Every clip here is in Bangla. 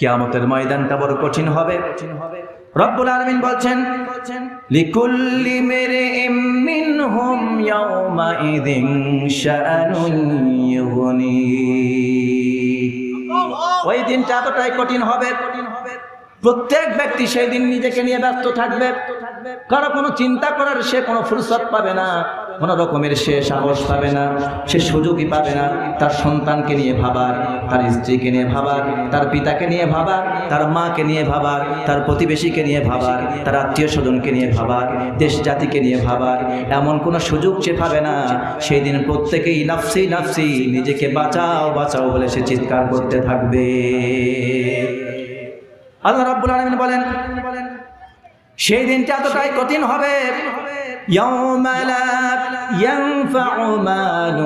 কিয়ামতের ময়দানটা বড় কঠিন হবে। কঠিন হবে রব্বুল আলামিন বলছেন, লিকুল্লি মিরইম মিনহুম ইয়াওমাইযিন শাআনুন ইউগনি। ওই দিনটা এতটাই কঠিন হবে, প্রত্যেক ব্যক্তি সেই দিন নিজেকে নিয়ে ব্যস্ত থাকবে। কারও কোনো চিন্তা করার সে কোনো ফুরসত পাবে না। কোনো রকমের সে সাহস পাবে না, সে সুযোগই পাবে না। তার সন্তানকে নিয়ে ভাবার, তার স্ত্রীকে নিয়ে ভাবার, তার পিতাকে নিয়ে ভাবার, তার মাকে নিয়ে ভাবার, তার প্রতিবেশীকে নিয়ে ভাবার, তার আত্মীয় স্বজনকে নিয়ে ভাবার, দেশ জাতিকে নিয়ে ভাবার। এমন কোনো সুযোগ সে পাবে না। সেই দিন প্রত্যেকেই নাফসি নাফসি, নিজেকে বাঁচাও বাঁচাও বলে সে চিৎকার করতে থাকবে। আল্লাহ রাব্বুল আলামিন বলেন সেই দিনটা এতটাই কঠিন হবে يوم لا ينفع مال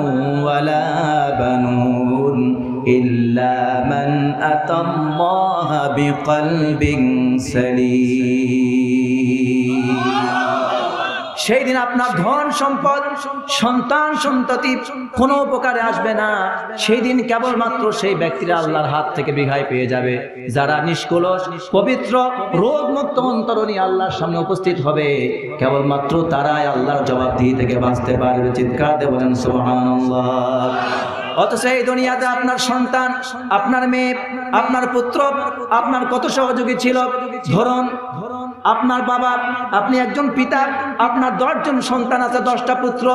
ولا بنون إلا من أتى الله بقلب سليم সেই দিন আপনার ধন সম্পদ, সন্তান, সন্ততি কোনো উপকারে আসবে না। সেই দিন কেবলমাত্র সেই ব্যক্তিরা আল্লাহর হাত থেকে বিঘায় পেয়ে যাবে। যারা নিষ্কলস, পবিত্র রোগ মুক্ত অন্তরণী আল্লাহর সামনে উপস্থিত হবে, কেবলমাত্র তারাই আল্লাহর জবাবদিহি থেকে বাঁচতে পারবে। চিৎকার দেবেন সুবহানাল্লাহ। অথচ এই দুনিয়াতে আপনার সন্তান, আপনার মেয়ে, আপনার পুত্র, আপনার কত সহযোগী ছিল? ধরুন, আপনার বাবা, আপনি একজন পিতা, আপনার দশজন সন্তান আছে, দশটা পুত্র।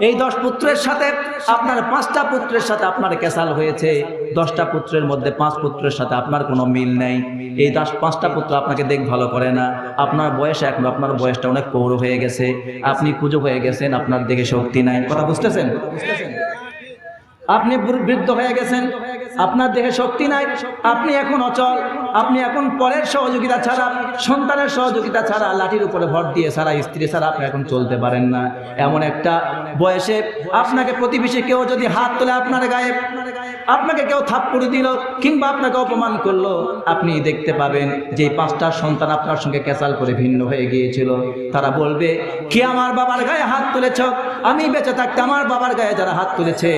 এই দশ পুত্রের সাথে আপনার পাঁচটা পুত্রের সাথে আপনার কেসাল হয়েছে। দশটা পুত্রের মধ্যে পাঁচ পুত্রের সাথে আপনার কোনো মিল নেই। এই দশ, পাঁচটা পুত্র আপনাকে দেখ ভালো করে না। আপনার বয়স এখন, আপনার বয়সটা অনেক পৌর হয়ে গেছে। আপনি পুজো হয়ে গেছেন, আপনার দেখে শক্তি নাই। কথা বুঝতেছেন? আপনি বৃদ্ধ হয়ে গেছেন। আপনার দেহে শক্তি নাই। আপনি এখন অচল। আপনি এখন পরের সহযোগিতা ছাড়া, সন্তানের সহযোগিতা ছাড়া, লাঠির উপরে ভর দিয়ে ছাড়া, স্ত্রী ছাড়া আপনি এখন চলতে পারেন না। এমন একটা বয়সে আপনাকে প্রতিবেশী কেউ যদি হাত তোলে আপনার গায়ে, আপনাকে কেউ থাপ্পড়ি দিল কিংবা আপনাকে অপমান করল, আপনি দেখতে পাবেন যে পাঁচটা সন্তান আপনার সঙ্গে ক্যাসাল করে ভিন্ন হয়ে গিয়েছিল। তারা বলবে, কি আমার বাবার গায়ে হাত তুলেছ? আমি বেঁচে থাকতে আমার বাবার গায়ে যারা হাত তুলেছে,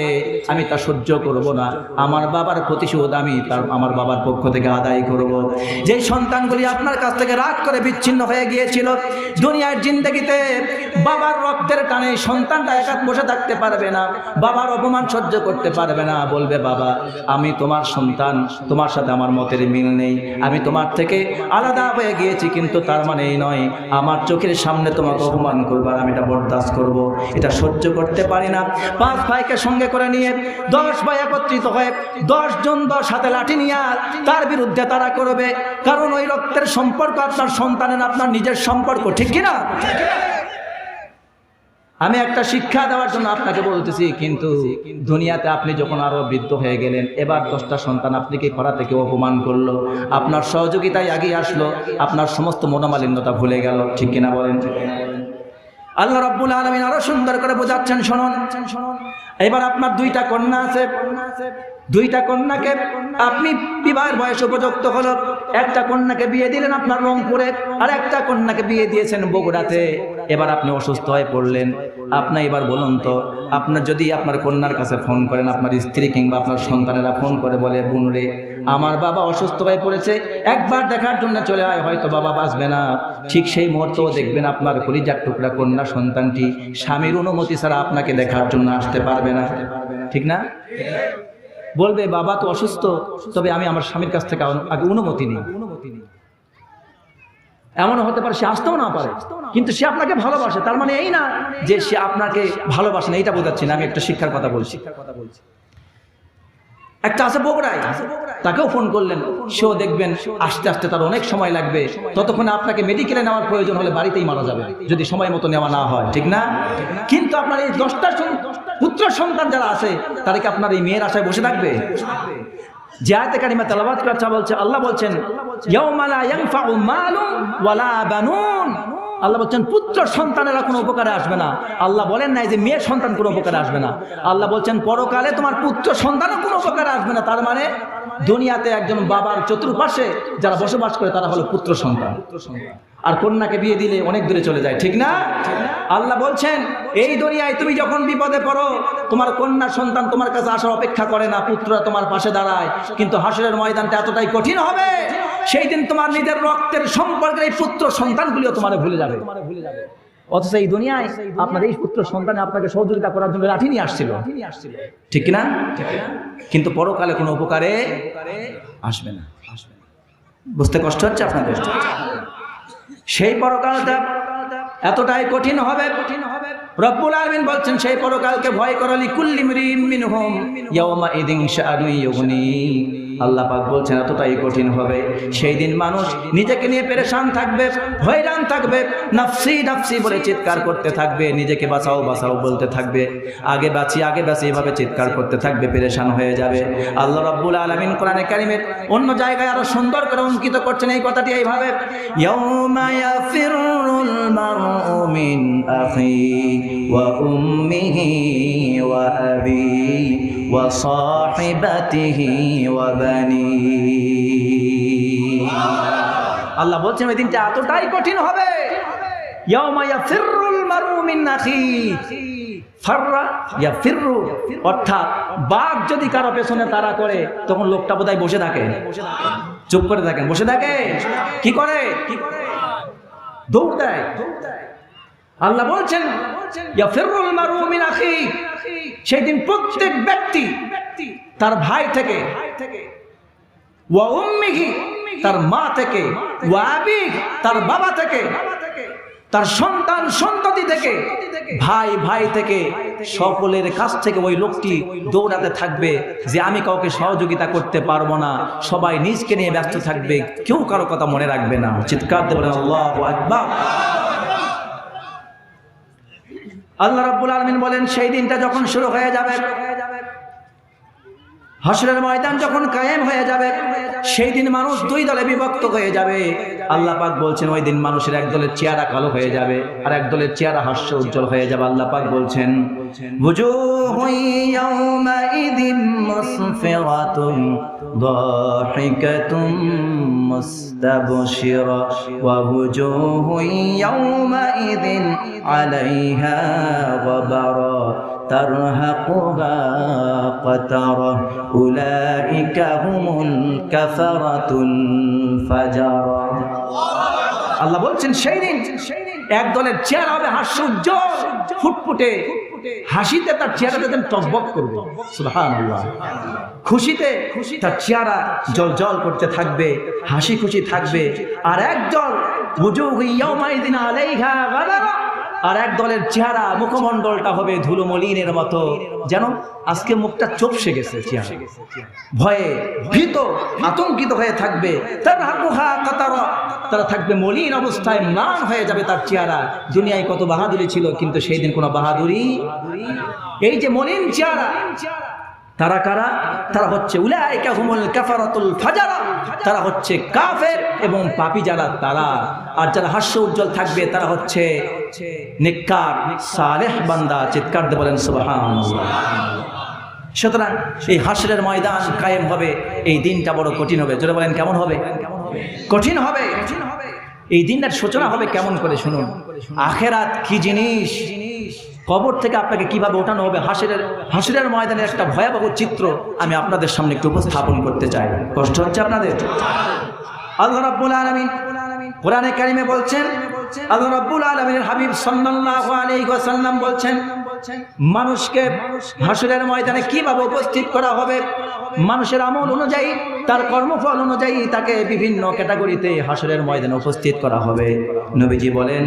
আমি তা সহ্য করব না। আমার বাবার প্রতিশোধ আমি তার, আমার বাবার পক্ষ থেকে আদায় করব। যেই সন্তানগুলি আপনার কাছ থেকে রাগ করে বিচ্ছিন্ন হয়ে গিয়েছিল, দুনিয়ার জিন্দগিতে বাবার রক্তের টানে সন্তানটা একা বসে থাকতে পারবে না, বাবার অপমান সহ্য করতে পারবে না। বলবে, বাবা, আমি তোমার সন্তান, তোমার সাথে আমার মতের মিল নেই। আমি তোমার থেকে আলাদা হয়ে গিয়েছি, কিন্তু তার মানে এই নয়, আমার চোখের সামনে তোমাকে অপমান করবার আমি এটা বরদাস্ত করব। এটা সহ্য করতে পারি না। পাঁচ ভাইকে সঙ্গে করে নিয়ে দশ ভাই একত্রিত হয়ে দশ জন দশ হাতে লাঠি নিয়ে তার বিরুদ্ধে তারা করবে। কারণ ওই রক্তের সম্পর্ক আপনার সন্তানের, আপনার নিজের সম্পর্ক, ঠিক কিনা? আমি একটা শিক্ষা দেওয়ার জন্য আপনাকে বলতেছি, কিন্তু দুনিয়াতে আপনি যখন আরও বৃদ্ধ হয়ে গেলেন, এবার দশটা সন্তান আপনাকে করা থেকে অপমান করল? আপনার সহযোগিতায় আগিয়ে আসলো, আপনার সমস্ত মনোমালিন্যতা ভুলে গেল, ঠিক কিনা বলেন? আল্লাহ রব্বুল আলমিন আরও সুন্দর করে বোঝাচ্ছেন, শোনন। এবার আপনার দুইটা কন্যা আছে। দুইটা কন্যাকে আপনি বিবাহের বয়স উপযুক্ত হলো। একটা কন্যাকে বিয়ে দিলেন আপনার রংপুরে, আর একটা কন্যাকে বিয়ে দিয়েছেন বগুড়াতে। এবার আপনি অসুস্থ হয়ে পড়লেন। আপনি এবার বলুন তো, আপনার যদি আপনার কন্যার কাছে ফোন করেন, আপনার স্ত্রী কিংবা আপনার সন্তানেরা ফোন করে বলে বোনরে আমার বাবা অসুস্থ হয়ে পড়েছে, একবার দেখার জন্য চলে আয়, হয়তো বাবা বাঁচবে না। ঠিক সেই মুহূর্তেও দেখবেন আপনার কলিজার টুকরা কন্যা সন্তানটি, স্বামীর অনুমতি ছাড়া আপনাকে দেখার জন্য আসতে পারবে না। ঠিক না? বলবে, বাবা তো অসুস্থ, তবে আমি আমার স্বামীর কাছ থেকে আগে অনুমতি নিই। এমন হতে পারে, সে আসতেও না পারে, কিন্তু সে আপনাকে ভালোবাসে। তার মানে এই না যে সে আপনাকে ভালোবাসে না, এইটা বোঝাচ্ছি না, আমি একটা শিক্ষার কথা বলছি। একটা আছে বগুড়ায়। তাকেও ফোন করলেন। সেও দেখবেন, আস্তে আস্তে তার অনেক সময় লাগবে। ততক্ষণে আপনাকে মেডিকেলে নেওয়ার প্রয়োজন হলে বাড়িতেই মারা যাবে। যদি সময় মতো নেওয়া না হয়, ঠিক না? কিন্তু আপনার এই দশটা পুত্র সন্তান যারা আছে তাদেরকে আপনার এই মেয়ের আশায় বসে থাকবে? আল্লাহ বলছেন ওয়ালা বানুন। আল্লাহ বলছেন, পুত্র সন্তানেরা কোনো উপকারে আসবে না। আল্লাহ বলেন নাই যে মেয়ের সন্তান কোনো উপকারে আসবে না। আল্লাহ বলছেন, পরকালে তোমার পুত্র সন্তানও কোনো উপকারে আসবে না। তার মানে দুনিয়াতে একজন বাবার চতুর্পাশে যারা বসবাস করে, তারা হলো পুত্র সন্তান। আর কন্যাকে বিয়ে দিলে অনেক দূরে চলে যায়, ঠিক না? আল্লাহ বলছেন, এই দুনিয়ায় তুমি যখন বিপদে পড়ো, তোমার কন্যা সন্তান তোমার কাছে আসার অপেক্ষা করে না, পুত্ররা তোমার পাশে দাঁড়ায়। কিন্তু হাসরের ময়দানটা এতটাই কঠিন হবে সেই দিন তোমার নিজের রক্তের সম্পর্কের এই পুত্র সন্তানগুলিও তোমার ভুলে যাবে। অথচ এই দুনিয়ায় আপনার এই পুত্র সন্তান আপনাকে সহযোগিতা করার জন্য লাঠি নিয়ে আসছিল। ঠিক না কিন্তু পরকালে কোনো উপকারে আসবে না। বুঝতে কষ্ট হচ্ছে আপনাদের? সেই পরকালটা এতটাই কঠিন হবে। কঠিন হবে রব্বুল আলমিন বলছেন, সেই পরকালকে ভয় করালি কুল্লি মরিম মিনহুম ইয়াওমা ইদিন আল্লাহ পাক বলছেন, এতটাই কঠিন হবে। সেই দিন মানুষ নিজেকে নিয়ে পেরেশান থাকবে, হয়রান থাকবে, নাফসি নাফসি বলে চিৎকার করতে থাকবে, নিজেকে বাঁচাও বাঁচাও বলতে থাকবে। আগে বাঁচি আগে বাঁচি, এভাবে চিৎকার করতে থাকবে, পেরেশান হয়ে যাবে। আল্লাহ রাব্বুল আলামিন কোরআনে কারিমের অন্য জায়গায় আরও সুন্দর করে অঙ্কিত করছেন এই কথাটি এইভাবে মারউ মিন ওয়া বানি আল্লাহ বলছেন, ওই দিনটা এতটাই কঠিন হবে। অর্থাৎ বাঘ যদি কারও পেছনে তারা করে, তখন লোকটা বোধহয় বসে থাকে। চুপ করে থাকেন বসে থাকে। কি করে? দৌড় দেয় দৌড় দেয়। আল্লাহ বলছেন, ইয়া ফিররুল মারু সেই দিন প্রত্যেক ব্যক্তি তার ভাই থেকে তার মা থেকে তার বাবা থেকে তার সন্তান সন্ততি থেকে ভাই ভাই থেকে সকলের কাছ থেকে ওই লোকটি দৌড়াতে থাকবে যে আমি কাউকে সহযোগিতা করতে পারব না। সবাই নিজকে নিয়ে ব্যস্ত থাকবে, কেউ কারও কথা মনে রাখবে না। চিৎকার দেবেন আল্লাহ আকবার। আল্লাহ রাব্বুল আলামিন বলেন, সেই দিনটা যখন শুরু হয়ে যাবে, হাসরের ময়দান যখন কায়েম হয়ে যাবে, সেই দিন মানুষ দুই দলে বিভক্ত হয়ে যাবে। আল্লাহ পাক বলছেন, ওই দিন মানুষের এক দলের চেহারা কালো হয়ে যাবে, আর এক দলের চেহারা হাস্য উজ্জ্বল হয়ে যাবে, আল্লাহ পাক বলছেন। ইয়াউমাইদিন মুসফিরাতুন ضاحكة مستبشرة ووجوه يومئذ عليها غبرة ترهقها قترة أولئك هم الكفرة الفجرة আল্লাহ বলছেন সেই দিন এক দলের চেহারা হবে হাস্য উজ্জ্বল ফুটফুটে হাসিতে তার চেহারা দেখেন টকবক করবে। খুশিতে তার চেহারা জল জল করতে থাকবে হাসি খুশি থাকবে। আর একদল বুজুগ ইয়াউমাইদিন আলাইহা গাদারা আর এক দলের চেহারা মুখমণ্ডলটা হবে ধুলো মলিনের মতো। যেন আজকে মুখটা চোপসে গেছে ভয়ে ভীত, আতঙ্কিত হয়ে থাকবে। তার তারা থাকবে মলিন অবস্থায়, ম্লান হয়ে যাবে তার চেহারা। দুনিয়ায় কত বাহাদুরি ছিল, কিন্তু সেই দিন কোনো বাহাদুরি এই যে মলিন চেহারা তারা কারা? তারা হচ্ছে তারা হচ্ছে কাফের এবং পাপি যারা, তারা। আর যারা হাস্য উজ্জ্বল থাকবে, তারা হচ্ছে নেককার, সালেহ বান্দা, চিৎকার দিয়ে বলেন সুবহানাল্লাহ। সুতরাং এই হাসরের ময়দান কায়েম হবে, এই দিনটা বড় কঠিন হবে। জোরে বলেন, কেমন হবে? কঠিন হবে। এই দিনটার সূচনা হবে কেমন করে শুনুন। আখেরাত কি জিনিস? কবর থেকে আপনাকে কীভাবে ওঠানো হবে? হাসিরের হাসিরের ময়দানের একটা ভয়াবহ চিত্র আমি আপনাদের সামনে একটু উপস্থাপন করতে চাই। কষ্ট হচ্ছে আপনাদের? আল্লাহ রাব্বুল আলামিন কোরআনে কারিমে বলছেন, আল্লাহ রাব্বুল আলামিনের হাবিব সাল্লাল্লাহু আলাইহি ওয়াসাল্লাম বলছেন, মানুষকে হাসরের ময়দানে কীভাবে উপস্থিত করা হবে? মানুষের আমল অনুযায়ী তার কর্মফল অনুযায়ী তাকে বিভিন্ন ক্যাটাগরিতে হাসরের ময়দানে উপস্থিত করা হবে। নবীজি বলেন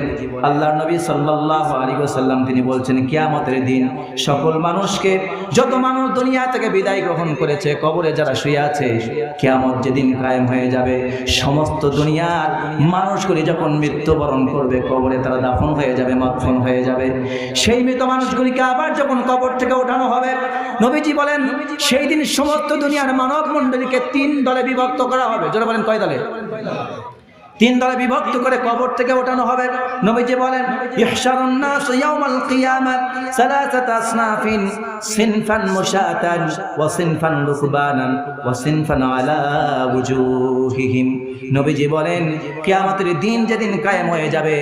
আল্লাহ নবী সাল্লাল্লাহু আলাইহি ওয়াসাল্লাম তিনি বলছেন, কিয়ামতের দিন সকল মানুষকে, যত মানুষ দুনিয়া থেকে বিদায় গ্রহণ করেছে, কবরে যারা শুয়ে আছে, কিয়ামত যেদিন কায়েম হয়ে যাবে, সমস্ত দুনিয়ার মানুষগুলি যখন মৃত্যুবরণ করবে, কবরে তারা দাফন হয়ে যাবে মাফন হয়ে যাবে। সেই মৃত মানুষগুলিকে আবার যখন কবর থেকে ওঠানো হবে, নবীজি বলেন, সেই দিন সমস্ত দুনিয়ার মানব মণ্ডলীকে তিন দলে বিভক্ত করা হবে। যারা বলেন, কয় দলে? তিন দলে বিভক্ত করে কবর থেকে ওঠানো হবে। নবীজি বলেন ইয়াউমাল কিয়ামাত সালাসাত আসনাফিন, সিনফান মুশাতান ওয়া সিনফান রুকবানান ওয়া সিনফান আলা ওয়ুজুহিহিম নবীজি বলেন, কিয়ামতের দিন যেদিন কায়েম হয়ে যাবে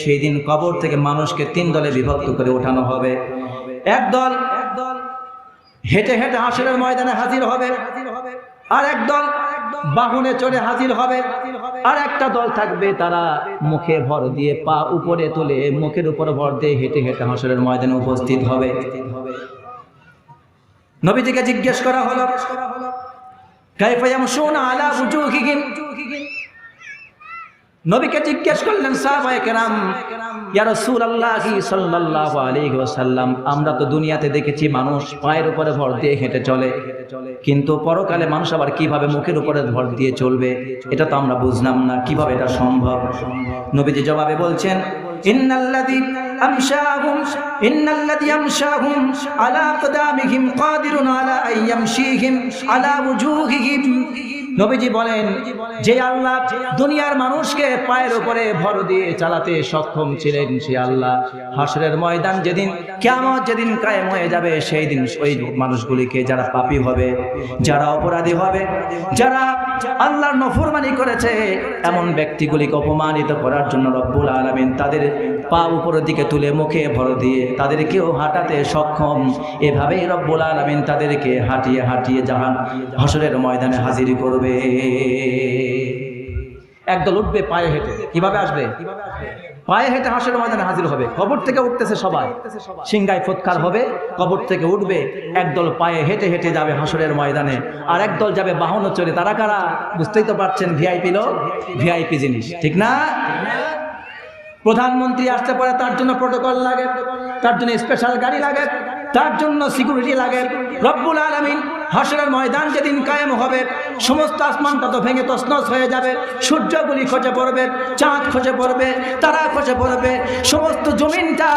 সেই দিন কবর থেকে মানুষকে তিন দলে বিভক্ত করে ওঠানো হবে। এক দল হেঁটে হেঁটে হাসরের ময়দানে হাজির হবে। আর এক দল বাহনে চড়ে হাজির হবে। আর একটা দল থাকবে তারা মুখে ভর দিয়ে পা উপরে তুলে মুখের উপর ভর দিয়ে হেঁটে হেঁটে হাসরের ময়দানে উপস্থিত হবে। নবীজিকে জিজ্ঞেস করা হলো কাইফা ইয়ামশুনা আলা উজুহিহিম? নবীকে জিজ্ঞেস করলেন, সাহাবায়ে কেরাম, ইয়া রাসূলুল্লাহি সাল্লাল্লাহু আলাইহি ওয়াসাল্লাম, আমরা তো দুনিয়াতে দেখেছি মানুষ পায়ের উপরে ভর দিয়ে হেঁটে চলে, কিন্তু পরকালে মানুষ আবার কীভাবে মুখের উপরে ভর দিয়ে চলবে, এটা তো আমরা বুঝলাম না, কীভাবে এটা সম্ভব? নবীজি জবাবে বলছেন আলা ওয়ুজুহিহিম নবীজি বলেন, যে আল্লাহ দুনিয়ার মানুষকে পায়ের উপরে ভর দিয়ে চালাতে সক্ষম ছিলেন সে আল্লাহ। হাসরের ময়দান যেদিন কেমন যেদিন কায়েম হয়ে যাবে, সেই দিন ওই মানুষগুলিকে যারা পাপি হবে, যারা অপরাধী হবে, যারা আল্লাহর নফরমানি করেছে। এমন ব্যক্তিগুলিকে অপমানিত করার জন্য রব্বুল আলমিন তাদের পা উপরের দিকে তুলে মুখে ভর দিয়ে তাদেরকেও হাঁটাতে সক্ষম। এভাবেই রব্বুল আলমিন তাদেরকে হাঁটিয়ে হাঁটিয়ে জাহান হাসরের ময়দানে হাজির করবে। একদল উঠবে পায়ে হেঁটে। কীভাবে আসবে কীভাবে আসবে? পায়ে হেঁটে হাসের ময়দানে হাজির হবে। কবর থেকে উঠতেছে সবাই। সিংগায় ফৎকার হবে। কবর থেকে উঠবে। একদল পায়ে হেঁটে হেঁটে যাবে হাসরের ময়দানে। আর একদল যাবে বাহন চলে তারা কারা? বুঝতেই তো পারছেন ভিআইপি লোক, ভিআইপি জিনিস। ঠিক না? প্রধানমন্ত্রী আসতে পারে, তার জন্য প্রোটোকল লাগে, তার জন্য স্পেশাল গাড়ি লাগে, তার জন্য সিকিউরিটি লাগে। রব্বুল আলমিন হাসরের ময়দান যেদিন কায়েম হবে, সমস্ত আসমানটা তো ভেঙে তসনস হয়ে যাবে, সূর্যগুলি খসে পড়বে, চাঁদ খসে পড়বে, তারা খসে পড়বে, সমস্ত জমিনটা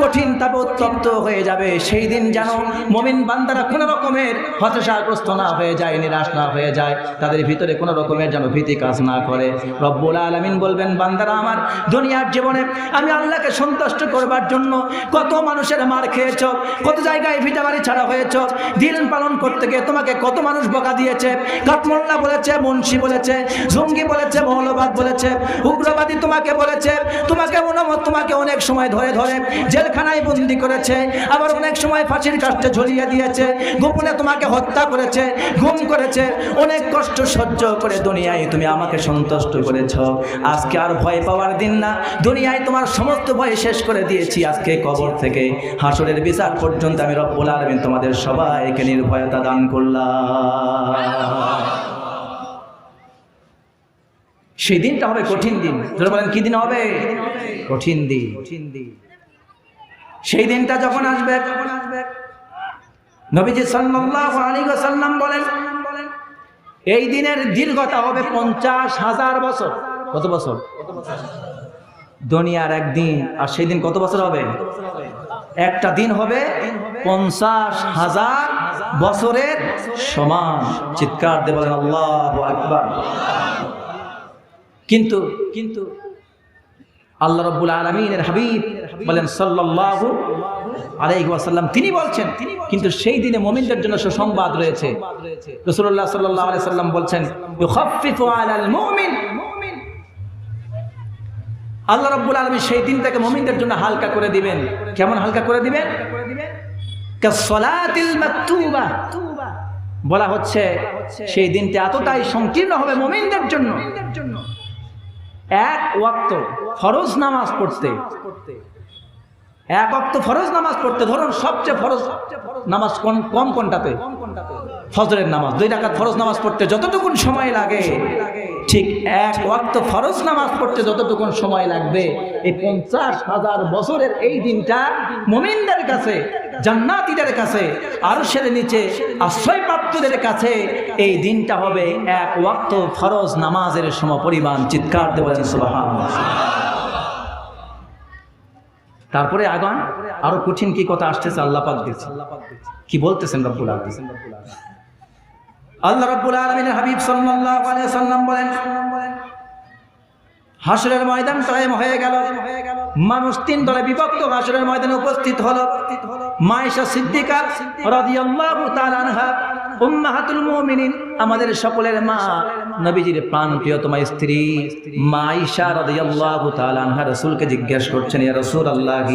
কঠিন তাপে উত্তপ্ত হয়ে যাবে। সেই দিন যেন মমিন বান্দারা কোনো রকমের হতাশাগ্রস্ত না হয়ে যায়, নিরাশ না হয়ে যায়, তাদের ভিতরে কোনো রকমের যেন ভীতি কাজ না করে। রব্বুল আলমিন বলবেন, বান্দারা আমার, দুনিয়ার জীবনে আমি আল্লাহকে সন্তুষ্ট করবার জন্য কত মানুষের মার খেয়েছ, কত জায়গায় ভিটা বাড়ি ছাড়া হয়েছ, দিন পালন করতে গিয়ে তোমাকে কত মানুষ বকা দিয়েছে? কাঠমোল্লা বলেছে, মুন্সি বলেছে, জঙ্গি বলেছে, মৌলবাদ বলেছে, উগ্রবাদী তোমাকে বলেছে, তোমাকে অনুমত, তোমাকে অনেক সময় ধরে ধরে জেলখানায় বন্দি করেছে, আবার অনেক সময় ফাঁসির কাষ্টে ঝুলিয়ে দিয়েছে, গোপনে তোমাকে হত্যা করেছে, গুম করেছে, অনেক কষ্ট সহ্য করে দুনিয়ায় তুমি আমাকে সন্তুষ্ট করেছ। আজকে আর ভয় পাওয়ার দিন না, দুনিয়ায় তোমার সমস্ত ভয় শেষ করে দিয়েছি। আজকে কবর থেকে হাসরের বিচার পর্যন্ত আমি রব্বুল আলমিন তোমাদের সবাইকে নির্ভয়তা দান করলাম। সেই দিনটা হবে কঠিন দিন। ধরে বলেন, কি দিন হবে? কঠিন দিন কঠিন দিন। সেই দিনটা যখন আসবে, নবীজি সাল্লাল্লাহু আলাইহি ওয়াসাল্লাম বলেন, এই দিনের দীর্ঘতা হবে পঞ্চাশ হাজার বছর। কত বছর? দুনিয়ার একদিন। আর সেই দিন কত বছর হবে? একটা দিন হবে পঞ্চাশ হাজার বছরের সমান চিৎকার বলেন, আল্লাহ আকবার। কিন্তু কিন্তু আল্লাহ রব্বুল আলমিনের হাবিব বলেন, সাল্লাল্লাহু আলাইহি ওয়াসাল্লাম। তিনি বলছেন, কিন্তু সেই দিনে মুমিনদের জন্য সুসংবাদ রয়েছে। রাসূলুল্লাহ সাল্লাল্লাহু আলাইহি সাল্লাম বলছেন আল্লাহ রাব্বুল আলামিন সেই দিনটাকে মুমিনদের জন্য হালকা করে দিবেন। কেমন হালকা করে দিবেন? বলা হচ্ছে, সেই দিনটা এতটাই সংকীর্ণ হবে মুমিনদের জন্য। এক ওয়াক্ত ফরজ নামাজ পড়তে। এক ওয়াক্ত ফরজ নামাজ পড়তে, ধরুন সবচেয়ে ফরজ নামাজ কোন, কম কোনটাতে? ফজরের নামাজ। দুই রাকাত ফরজ নামাজ পড়তে যতটুকুন সময় লাগে, ঠিক এক ওয়াক্ত ফরজ নামাজ পড়তে যতটুকুন সময় লাগবে, এই পঞ্চাশ হাজার বছরের এই দিনটা মোমিনদের কাছে জান্নাতীদের কাছে, আরশের নিচে আশ্রয়প্রাপ্তদের কাছে এই দিনটা হবে এক ওয়াক্ত ফরজ নামাজের সমপরিমাণ চিৎকার সুবাহান তারপরে আগান, আরও কঠিন কি কথা আসতেছে, আল্লাহ পাক দিচ্ছে কি বলতেছেন রব্বুল আলামিন? আল্লাহ রাব্বুল আলামিনের হাবিব সাল্লাল্লাহু আলাইহি সাল্লাম বলেন হাসরের ময়দান কায়েম হয়ে গেল। মানুষ তিন দলে বিভক্ত হাসরের ময়দানে উপস্থিত হলো। মায়েশা সিদ্দিকা রাদিয়াল্লাহু তাআলা আনহা, উম্মাহাতুল মুমিনিন, আমাদের সকলের মা, নবীজির প্রাণপ্রিয়তমা স্ত্রী মায়েশা রাদিয়াল্লাহু তাআলা আনহা রাসূলকে জিজ্ঞাসা করছেন, ইয়া রাসূলুল্লাহ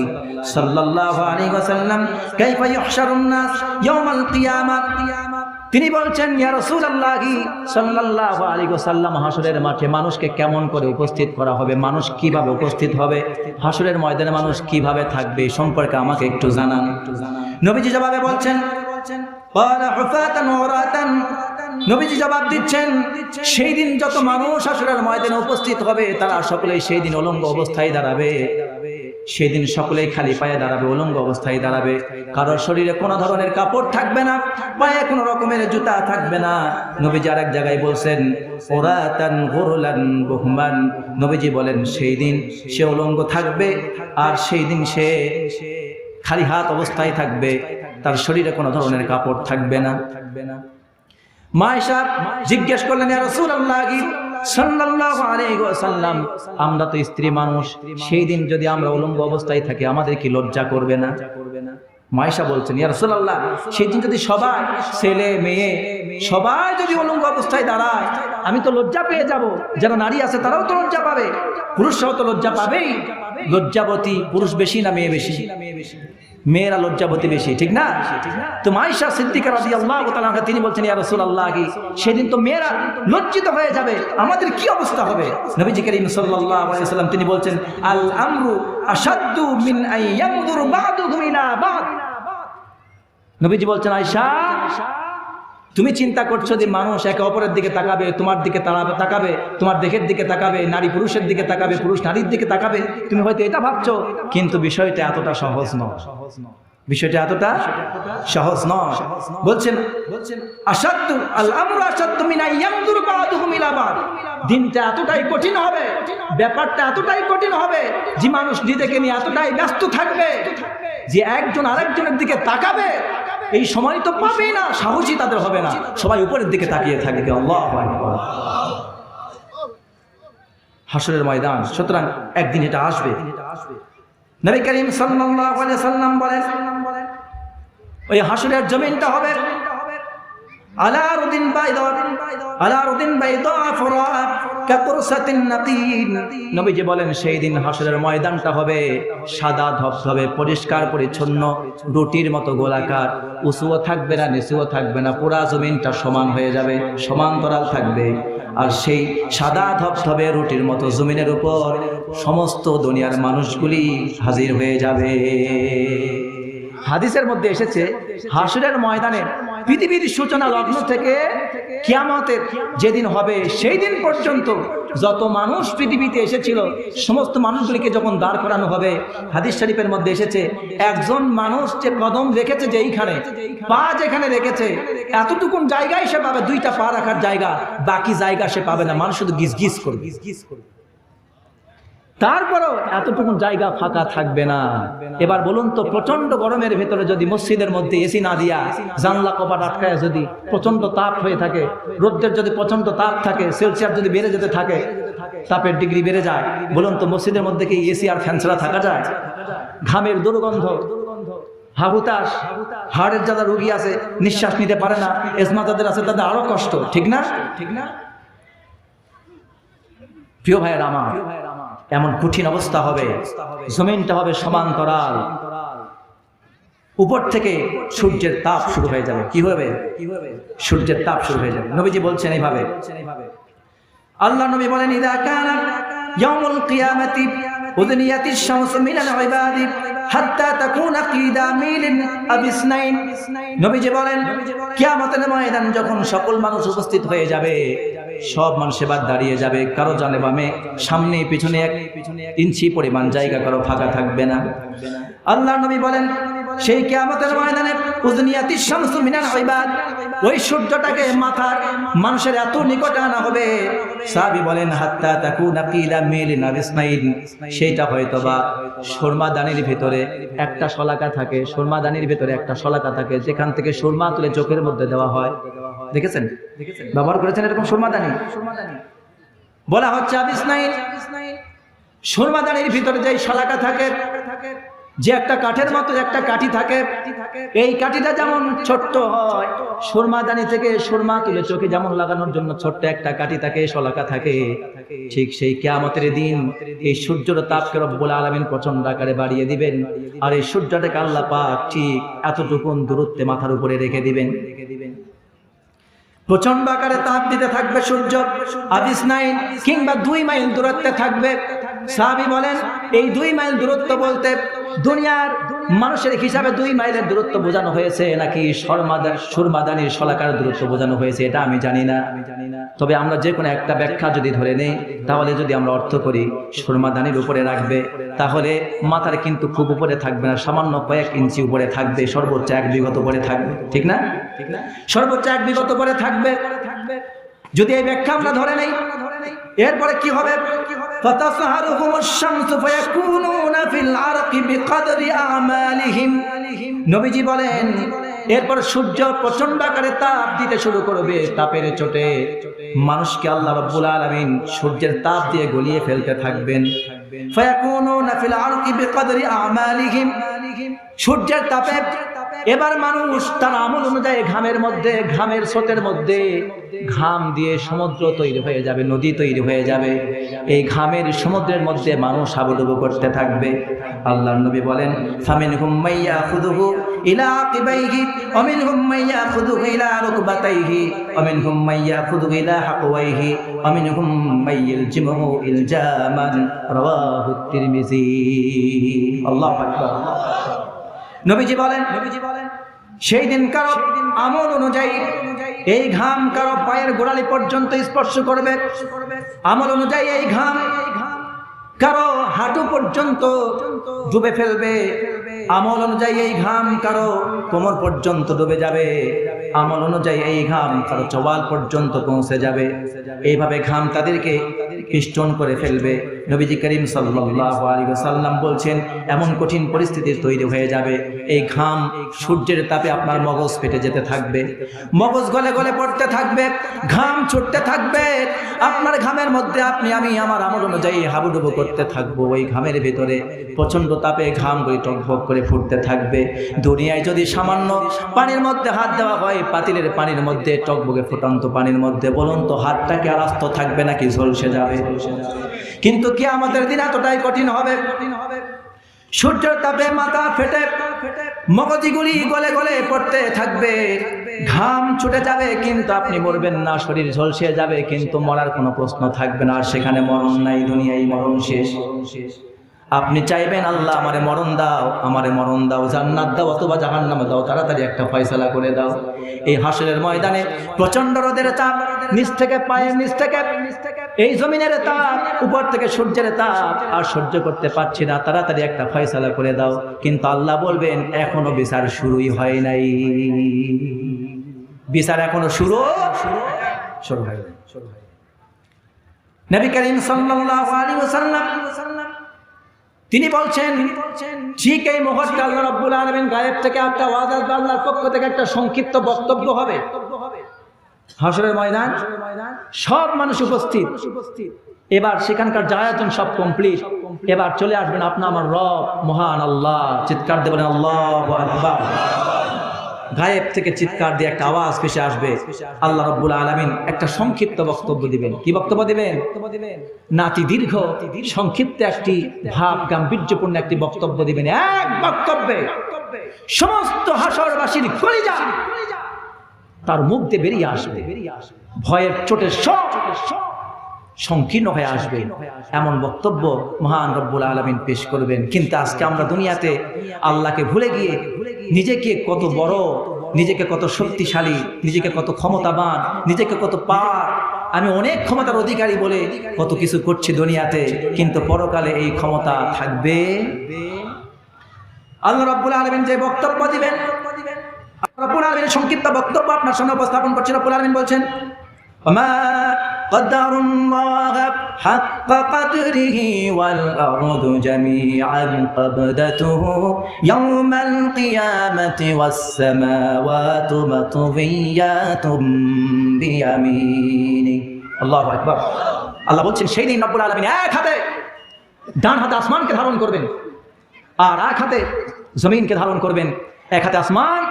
সাল্লাল্লাহু আলাইহি ওয়াসাল্লাম, কাইফা ইহশারুন নাস ইয়াউমাল কিয়ামাহ তিনি বলছেন ইয়ারসুল হাসুরের মাঠে মানুষকে কেমন করে উপস্থিত করা হবে? মানুষ কীভাবে উপস্থিত হবে? হাসুরের ময়দানে মানুষ কীভাবে থাকবে? সম্পর্কে আমাকে একটু জানান। নবীজি জবাবে বলছেন নবীজি জবাব দিচ্ছেন, সেই দিন যত মানুষ আসরের ময়দানে উপস্থিত হবে, তারা সকলে সেই দিন অলঙ্গ অবস্থায় দাঁড়াবে। সেই দিন সকলেই খালি পায়ে দাঁড়াবে, উলঙ্গ অবস্থায় দাঁড়াবে। কারোর শরীরে কোনো ধরনের কাপড় থাকবে না, পায়ে কোনো রকমের জুতা থাকবে না। নবীজি আর এক জায়গায় বলছেন, ওরাতান গোরলান বহুমান। নবীজি বলেন, সেই দিন সে উলঙ্গ থাকবে, আর সেই দিন সে খালি হাত অবস্থায় থাকবে, তার শরীরে কোনো ধরনের কাপড় থাকবে না। থাকবে না মায়েশা জিজ্ঞেস করলেন রাসূলুল্লাহ আমরা তো স্ত্রী মানুষ, সেই দিন যদি আমরা উলঙ্গ অবস্থায় থাকি, আমাদের কি লজ্জা করবে না? মায়েশা বলছেন, ইয়া রাসূলুল্লাহ, সেই দিন যদি সবাই, ছেলে, মেয়ে, সবাই যদি উলঙ্গ অবস্থায় দাঁড়ায়, আমি তো লজ্জা পেয়ে যাব। যারা নারী আছে, তারাও তো লজ্জা পাবে। পুরুষরাও তো লজ্জা পাবেই। লজ্জাবতী পুরুষ বেশি না মেয়ে বেশি? মেয়েরা লজ্জাবতী বেশি, ঠিক না? তো মাইশা সিদ্দিকা রাজি আল্লাহ তিনি বলছেন, ইয়া রাসূলুল্লাহ, সেদিন তো মেয়েরা লজ্জিত হয়ে যাবে, আমাদের কি অবস্থা হবে? নবীজি করিম সাল্লাহ সাল্লাম তিনি বলছেন, আল আমরু আসাদু মিন আই ইয়ানজুরু বা'দুহুম ইলা বা'দ। নবীজি বলছেন, আয়েশা তুমি চিন্তা করছ যে মানুষ একে অপরের দিকে তাকাবে, তোমার দিকে তাকাবে, তোমার দেহের দিকে তাকাবে, নারী পুরুষের দিকে তাকাবে, পুরুষ নারীর দিকে তাকাবে, তুমি হয়তো এটা ভাবছ, কিন্তু বিষয়টা এতটা সহজ নয়। বিষয়টা এতটা সহজ নয়। বলছেন বলছেন আল দিনটা এতটাই কঠিন হবে, ব্যাপারটা এতটাই কঠিন হবে, যে মানুষ নিজেকে নিয়ে এতটাই ব্যস্ত থাকবে, যে একজন আরেকজনের দিকে তাকাবে এই সময় তো পাবেই না সাহসী তাদের হবে না। সবাই উপরের দিকে তাকিয়ে থাকবে আল্লাহ হাসরের ময়দান, সুতরাং একদিন এটা আসবে। নবী করিম সাল্লাম বলেন, ওই হাসরের জমিনটা হবে নবীজি বলেন, সেই দিন ময়দানটা হবে সাদা পরিষ্কার, পরিচ্ছন্ন, রুটির মতো গোলাকার। উঁচুও থাকবে না, নিচুও থাকবে না, পুরা জমিনটা সমান হয়ে যাবে সমান্তরাল থাকবে। আর সেই সাদা, ধবধবে, রুটির মতো জমিনের উপর সমস্ত দুনিয়ার মানুষগুলি হাজির হয়ে যাবে। হাদিসের মধ্যে এসেছে, হাসুরের ময়দানে পৃথিবীর সূচনা লগ্ন থেকে কিয়ামতের যেদিন হবে সেই দিন পর্যন্ত যত মানুষ পৃথিবীতে এসেছিল সমস্ত মানুষগুলিকে যখন দাঁড় করানো হবে হাদিস শরীফের মধ্যে এসেছে একজন মানুষ যে কদম রেখেছে যে এইখানে পা যেখানে রেখেছে এতটুকুন জায়গায় সে পাবে দুইটা পা রাখার জায়গা বাকি জায়গা সে পাবে না মানুষ শুধু গিস গিস করবে গিস গিস করবে। তারপরেও এতটুকু জায়গা ফাঁকা থাকবে না। এবার বলুন তো প্রচণ্ড গরমের ভেতরে যদি মসজিদের মধ্যে এসি না দিয়া জানলা কপাট আটকায় যদি প্রচণ্ড তাপ হয়ে থাকে, রোদ্রের যদি প্রচণ্ড তাপ থাকে, সেলসিয়াস যদি বেড়ে যেতে থাকে, তাপের ডিগ্রি বেড়ে যায়। বলুন তো, মসজিদের মধ্যে কি এসি আর ফ্যান থাকা যায়? ঘামের দুর্গন্ধ হাহুতাস হাড়ের যারা রুগী আছে, নিঃশ্বাস নিতে পারে না এসমা যাদের আছে তাদের আরও কষ্ট, ঠিক না? ঠিক না? প্রিয় ভাইয়ের আমার এমন কঠিন অবস্থা হবে, জমিনটা হবে সমান্তরাল। উপর থেকে সূর্যের তাপ শুরু হয়ে যাবে। কি হবে? সূর্যের তাপ শুরু হয়ে যাবে। নবীজি বলছেন এইভাবে। আল্লাহ নবী বলেন, ইদা কানা ইয়াউমুল কিয়ামাতি উদনিয়াতিশ শামসু মিনাল ইবাদি। হাত্তা বলেন যখন সকল মানুষ উপস্থিত হয়ে যাবে, সব মানুষ দাঁড়িয়ে যাবে। কারও জানে বামে, সামনে, পিছনে এক ইঞ্চি পরিমাণ জায়গা, কারও ফাঁকা থাকবে না। আল্লাহ নবী বলেন সেই কিয়ামতের ময়দানে উজনিয়াতি শামসু মিনাল ইবাদ। ওই সূর্যটাকে মাথার মানুষের এত নিকটে আনা হবে। সাহাবী বলেন, হাত্তা তাকুনা কিলা মিলিন আবিসনাইন সেইটা হয়তোবা সুরমা দানির ভিতরে একটা শলাকা থাকে, সুরমা দানির ভিতরে একটা শলাকা থাকে, যেখান থেকে সুরমা তুলে চোখের মধ্যে দেওয়া হয়। দেখেছেন? ব্যবহার করেছেন এরকম সুরমা দানি? বলা হচ্ছে আবিস নাই সুরমাদানির ভিতরে যে শলাকা থাকে যে একটা কাঠের মতো একটা কাঠি থাকে, এই কাঠিটা যেমন ছোট্ট হয় সুরমাদানি থেকে সুরমা তুলে চোখে যেমন লাগানোর জন্য ছোট্ট একটা কাঠি থাকে, শলাকা থাকে, ঠিক সেই কেয়ামতের দিন এই সূর্যের তাপকে রব্বুল আলমিন প্রচণ্ড আকারে বাড়িয়ে দিবেন। আর এই সূর্যটাকে আল্লাহ পাক ঠিক এতটুকুন দূরত্বে মাথার উপরে রেখে দিবেন। রেখে দিবেন প্রচণ্ড আকারে তাপ দিতে থাকবে সূর্য। আদিস নাইন কিংবা দুই মাইল দূরত্বে থাকবে। সাহাবি বলেন, এই দুই মাইল দূরত্ব বলতে দুনিয়ার মানুষের হিসাবে দুই মাইলের দূরত্ব বোঝানো হয়েছে, নাকি সরমাদান সুরমাদানির শলাকার দূরত্ব বোঝানো হয়েছে, এটা আমি জানি না। তবে আমরা যে কোনো একটা ব্যাখ্যা যদি ধরে নেই, তাহলে যদি আমরা অর্থ করি, সুরমাদানির উপরে রাখবে, তাহলে মাথার কিন্তু খুব উপরে থাকবে না, সামান্য কয়েক ইঞ্চি উপরে থাকবে, সর্বোচ্চ এক বিগত উপরে থাকবে, ঠিক না? ঠিক না সর্বোচ্চ এক বিগত উপরে থাকবে। যদি এই ব্যাখ্যা আমরা ধরে নেই, এরপরে কি হবে? নবীজি বলেন, এরপর সূর্য প্রচণ্ড আকারে তাপ দিতে শুরু করবে তাপের চোটে। মানুষকে আল্লাহ রব্বুল আলমিন সূর্যের তাপ দিয়ে গলিয়ে ফেলতে থাকবেন। সূর্যের তাপে এবার মানুষ তার আমল অনুযায়ী ঘামের মধ্যে, ঘামের স্রোতের মধ্যে ঘাম দিয়ে সমুদ্র তৈরি হয়ে যাবে, নদী তৈরি হয়ে যাবে। এই ঘামের সমুদ্রের মধ্যে মানুষ হাবুডুবু করতে থাকবে। আল্লাহ নবী বলেন ফামিন হুম্মাইয়া খুদুহু ইলা আকিবাইহি অমিন হুম্মাইয়া খুদুহু ইলা রুকবাতাইহি অমিন হুম্মাইয়া খুদুহু ইলা হাকওয়াইহি অমিন হুম্মাইয়াল জিমহু ইলজামান রাওয়াহু তিরমিজি। আল্লাহু আকবার। নবীজি বলেন নবীজি বলেন সেই দিন কারও আমল অনুযায়ী এই ঘাম কারও পায়ের গোড়ালি পর্যন্ত স্পর্শ করবে। আমল অনুযায়ী এই ঘাম কারও হাঁটু পর্যন্ত ডুবে ফেলবে। আমল অনুযায়ী এই ঘাম কারও কোমর পর্যন্ত ডুবে যাবে। আমল অনুযায়ী এই ঘাম কারও চবাল পর্যন্ত পৌঁছে যাবে। এইভাবে ঘাম তাদেরকে পিষ্টন করে ফেলবে। নবীজি করিম ওয়াসাল্লাম বলছেন, এমন কঠিন পরিস্থিতি তৈরি হয়ে যাবে। এই ঘাম সূর্যের তাপে আপনার মগজ ফেটে যেতে থাকবে। মগজ গলে গলে পড়তে থাকবে, ঘাম ছুটতে থাকবে। আপনার ঘামের মধ্যে আপনি, আমি আমার আমল অনুযায়ী হাবুডুবু করতে থাকব। ওই ঘামের ভিতরে প্রচণ্ড তাপে ঘাম করে টকবক করে ফুটতে থাকবে। দুনিয়ায় যদি সামান্য পানির মধ্যে হাত দেওয়া হয়, পাতিলের পানির মধ্যে টকবকে ফুটন্ত পানির মধ্যে, বলুন তো হাতটাকে আর আস্ত থাকবে নাকি ঝলসে যাবে? কিন্তু কি আমাদের দিন এতটাই কঠিন হবে। কঠিন হবে সূর্যের তাপে মাথা ফেটে, মগজিগুলি গলে গলে পড়তে থাকবে। ঘাম ছুটে যাবে, কিন্তু আপনি মরবেন না, শরীর ঝলসে যাবে, কিন্তু মরার কোনো প্রশ্ন থাকবে না, আর সেখানে মরণ নাই, দুনিয়ায় মরণ শেষ। আপনি চাইবেন, আল্লাহ, আমারে মরণ দাও, আমারে মরণ দাও, জান্নাত দাও, অথবা জাহান্নামে দাও, তাড়াতাড়ি একটা ফয়সালা করে দাও। এই হাসরের ময়দানে প্রচণ্ড রোদের চাপ নিচ থেকে পায়ের নিচ থেকে এই জমিনের তাপ, উপর থেকে সূর্যের তাপ, আর সহ্য করতে পারছি না। তাড়াতাড়ি একটা ফয়সালা করে দাও। কিন্তু আল্লাহ বলবেন, এখনও বিচার শুরুই হয় নাই। বিচার এখনও শুরু শুরু হয় নাই। তিনি বলছেন, ঠিক এই মুহূর্তে আল্লাহ রাব্বুল আলামিন গায়েব থেকে একটা ওয়াজ আল্লাহর পক্ষ থেকে একটা সংক্ষিপ্ত বক্তব্য হবে। হাসরের ময়দান সব মানুষ উপস্থিত। এবার সেখানকার জায়াতন সব কমপ্লিট এবার চলে আসবেন আপনি আমার রব মহান আল্লাহ। চিৎকার দেবেন আল্লাহ গায়েব থেকে চিৎকার দিয়ে একটা আওয়াজ ভেসে আসবে। আল্লাহ রব্বুল আলমিন একটা সংক্ষিপ্ত বক্তব্য দিবেন। কি বক্তব্য দিবেন? নাতি দীর্ঘ সংক্ষিপ্ত একটি ভাব গাম্ভীর্যপূর্ণ একটি বক্তব্য দিবেন। এক বক্তব্যে সমস্ত হাসরবাসীর কলিজা তার মুখ দিয়ে বেরিয়ে আসবে। ভয়ের চোটে সব সংকীর্ণ হয়ে আসবে। এমন বক্তব্য মহান রব্বুল আলমিন পেশ করবেন। কিন্তু আজকে আমরা দুনিয়াতে আল্লাহকে ভুলে গিয়ে নিজেকে কত বড়, নিজেকে কত শক্তিশালী, নিজেকে কত ক্ষমতাবান, নিজেকে কত পার আমি অনেক ক্ষমতার অধিকারী বলে কত কিছু করছি দুনিয়াতে, কিন্তু পরকালে এই ক্ষমতা থাকবে। আল্লাহ রব্বুল আলমিন যে বক্তব্য দিবেন রব্বুল আলমিনের সংক্ষিপ্ত বক্তব্য আপনার সামনে উপস্থাপন করছি রব্বুল আলমিন বলছেন وما قدر الله حق قدره والأرض جميعا قبضته يوم القيامة والسماوات مطويات بيمينه الله أكبر আল্লাহ বলছেন সেই দিন রব্বুল আলমিন এক হাতে ডান হাতে আসমানকে ধারণ করবেন আর এক হাতে জমিনকে ধারণ করবেন এক হাতে আসমান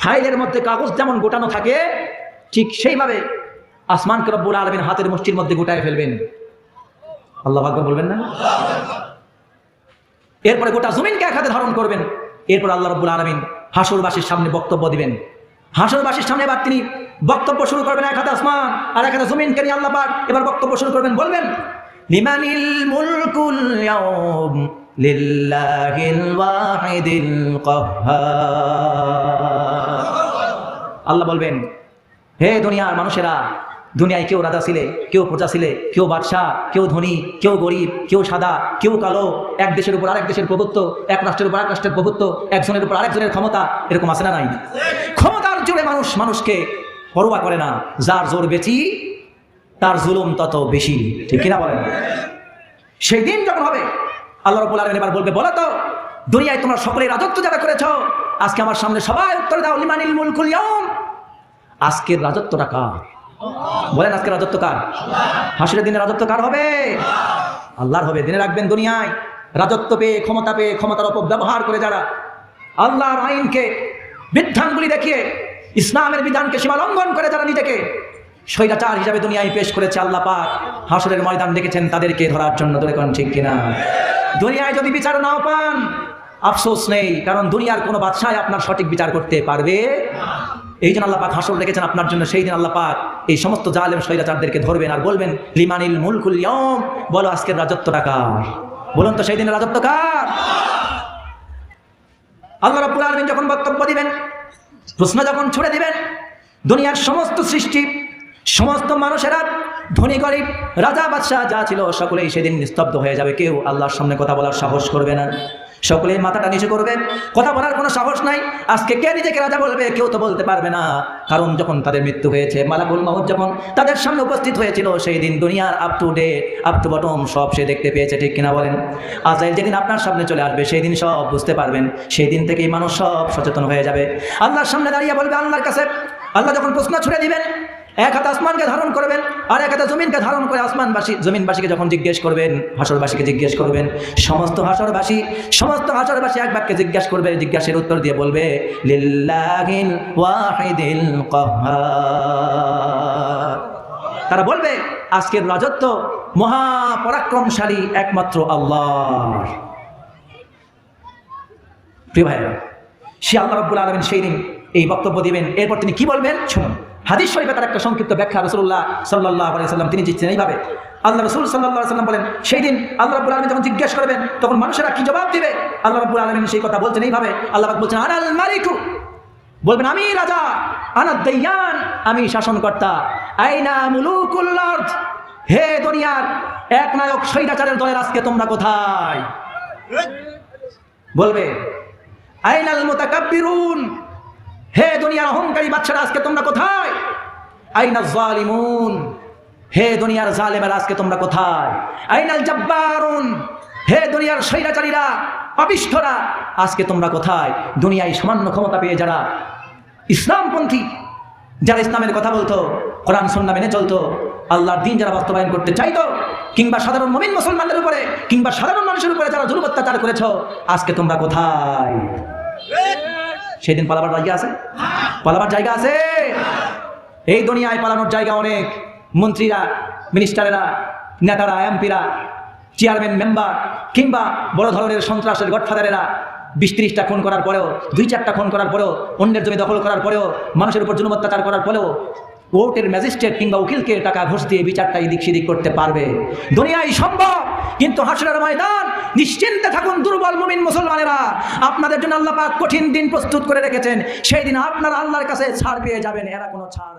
ফাইলের মধ্যে কাগজ যেমন গোটানো থাকে, ঠিক সেইভাবে আসমানকে রব্বুল আলমিন হাতের মুষ্টির মধ্যে গোটায় ফেলবেন। আল্লাহ আকবর বলবেন না? এরপরে গোটা জমিনকে এক হাতে ধারণ করবেন। এরপর আল্লাহ রব্বুল আলমিন হাসরবাসীর সামনে বক্তব্য দিবেন। হাসরবাসীর সামনে এবার তিনি বক্তব্য শুরু করবেন এক হাতে আসমান আর এক হাতে জমিনকে নিয়ে আল্লাহ পাক এবার বক্তব্য শুরু করবেন। বলবেন, লিমানিল আল্লাহ বলবেন, হে দুনিয়ার মানুষেরা, দুনিয়ায় কেউ রাজা ছিলে, কেউ প্রজা ছিলে, কেউ বাদশাহ, কেউ ধনী, কেউ গরিব, কেউ সাদা, কেউ কালো, এক দেশের উপর আরেক দেশের প্রভুত্ব, এক রাষ্ট্রের উপর আরেক রাষ্ট্রের প্রভুত্ব একজনের উপর আরেকজনের ক্ষমতা, এরকম আছে না নাই? ক্ষমতার জোরে মানুষ মানুষকে পরোয়া করে না, যার জোর বেশি, তার জুলুম তত বেশি, ঠিক কিনা বলেন? সেই দিন যখন হবে, আল্লাহ রবুল আলমিন এবার বলবে, বলো তো, দুনিয়ায় তোমরা সকলে রাজত্ব যারা করেছ আজকে আমার সামনে সবাই উত্তর দাও, লিমানিল মুলকুল ইয়াউম। আজকের রাজত্বটা কার? বলেন আজকের রাজত্ব কার? হাসিরের দিনে রাজত্ব কার হবে? আল্লাহর হবে দিনে রাখবেন দুনিয়ায়। রাজত্ব পেয়ে, ক্ষমতা পেয়ে, ক্ষমতার অপব্যবহার করে যারা আল্লাহর আইনকে, বিধানগুলি দেখিয়ে, ইসলামের বিধানকে সীমা লঙ্ঘন করে যারা নিজেকে, স্বৈরাচার হিসাবে দুনিয়ায় পেশ করেছে আল্লাহ পাক, হাসরের ময়দান দেখেছেন তাদেরকে ধরার জন্য, ধরে কোন ঠিক কিনা? দুনিয়ায় যদি বিচার নাও পান আফসোস নেই, কারণ দুনিয়ার কোনো বাদশাহ আপনার সঠিক বিচার করতে পারবে। এই জন্য আল্লাহ পাক হাসর রেখেছেন আপনার জন্য। সেই দিন আল্লাহ পাক এই সমস্ত জালেম স্বৈরাচারদেরকে ধরবেন আর বলবেন, লিমানিল মুলকুল ইয়ম বলো আজকের রাজত্ব কার? বলুন তো, সেই দিনের রাজত্ব কার? আল্লাহ রাব্বুল আলামিন যখন বক্তব্য দিবেন, প্রশ্ন যখন ছুড়ে দিবেন, দুনিয়ার সমস্ত সৃষ্টি, সমস্ত মানুষেরা, ধনী গরিব, রাজা বাদশাহ যা ছিল, সকলেই সেদিন নিস্তব্ধ হয়ে যাবে। কেউ আল্লাহর সামনে কথা বলার সাহস করবে না। সকলেই মাথাটা নিচু করবে। কথা বলার কোনো সাহস নাই। আজকে কে নিজেকে রাজা বলবে, কেউ তো বলতে পারবে না। কারণ যখন তাদের মৃত্যু হয়েছে, মালাকুল মাহুদ যখন তাদের সামনে উপস্থিত হয়েছিল, সেই দিন দুনিয়ার up to date up to bottom সব সে দেখতে পেয়েছে, ঠিক কিনা বলেন? আজাইল যেদিন আপনার সামনে চলে আসবে, সেই দিন সব বুঝতে পারবেন। সেই দিন থেকেই মানুষ সব সচেতন হয়ে যাবে। আল্লাহর সামনে দাঁড়িয়ে বলবে আল্লাহর কাছে। আল্লাহ যখন প্রশ্ন ছুড়ে দিবেন এক হাতে আসমানকে ধারণ করবেন আর এক হাতে জমিনকে ধারণ করে আসমানবাসী জমিনবাসীকে যখন জিজ্ঞেস করবেন, হাসরবাসীকে জিজ্ঞেস করবেন, সমস্ত হাসরবাসী সমস্ত হাসরবাসী এক বাক্যে জিজ্ঞেস করবে, জিজ্ঞাসের উত্তর দিয়ে বলবে তারা বলবে, আজকের রাজত্ব মহাপরাক্রমশালী একমাত্র আল্লাহ প্রিয় ভাইরা সে আল্লাহ রব্বুল আলমিন সেই দিন এই বক্তব্য দিবেন। এরপর তিনি কি বলবেন? শুনুন। হাদিস শরীফে তার একটা সংক্ষিপ্ত ব্যাখ্যা রসুল্লাহ সাল্লাহ সাল্লাম তিনি দিচ্ছেন এইভাবে। আল্লাহ রসুল সাল্লাহ সাল্লাম বলেন, সেই দিন আল্লাহ রব্বুল আলমিন যখন জিজ্ঞেস করবেন, তখন মানুষেরা কি জবাব দিবে? আল্লাহ রব্বুল আলমিন সেই কথা বলছেন এইভাবে। আল্লাহ বলছেন, আনাল মালিকু। বলবেন, আমি রাজা আনাদ দয়ান, আমি শাসনকর্তা। আইনা মুলুকুল হে দুনিয়ার এক নায়ক স্বৈরাচারের দলের আজকে তোমরা কোথায়? বলবে, আইনাল মুতাকাব্বিরুন। হে দুনিয়ার অহংকারী বাচ্চারা, আজকে তোমরা কোথায়? আইনা জালিমুন। হে দুনিয়ার জালেমেরা, আজকে তোমরা কোথায়? আইনাল জাব্বারুন। হে দুনিয়ার স্বৈরাচারীরা পাপিষ্ঠরা আজকে তোমরা কোথায়? দুনিয়ায় সামান্য ক্ষমতা পেয়ে যারা ইসলামপন্থী, যারা ইসলামের কথা বলতো, কোরআন সন্না মেনে চলতো, আল্লাহর দিন যারা বাস্তবায়ন করতে চাইতো, কিংবা সাধারণ নবীন মুসলমানদের উপরে, কিংবা সাধারণ মানুষের উপরে যারা জুলুম অত্যাচার করেছ, আজকে তোমরা কোথায়? সেদিন পালাবার জায়গা আছে? পালাবার জায়গা আছে? এই দুনিয়ায় পালানোর জায়গা অনেক। মন্ত্রীরা, মিনিস্টারেরা, নেতারা, এমপিরা, চেয়ারম্যান, মেম্বার, কিংবা বড় ধরনের সন্ত্রাসের গডফাদারেরা বিশ ত্রিশটা খুন করার পরেও, দুই চারটা খুন করার পরেও, অন্যের জমি দখল করার পরেও, মানুষের উপর জন্য অত্যাচার করার পরেও কোর্টের ম্যাজিস্ট্রেট কিংবা উকিলকে টাকা ঘুষ দিয়ে বিচারটা এদিক সেদিক করতে পারবে। দুনিয়ায় সম্ভব, কিন্তু হাসরের ময়দান, নিশ্চিন্তে থাকুন দুর্বল মুমিন মুসলমানেরা। আপনাদের জন্য আল্লাহ পাক কঠিন দিন প্রস্তুত করে রেখেছেন। সেই দিন আপনারা আল্লাহর কাছে ছাড় পেয়ে যাবেন, এরা কোনো ছাড়।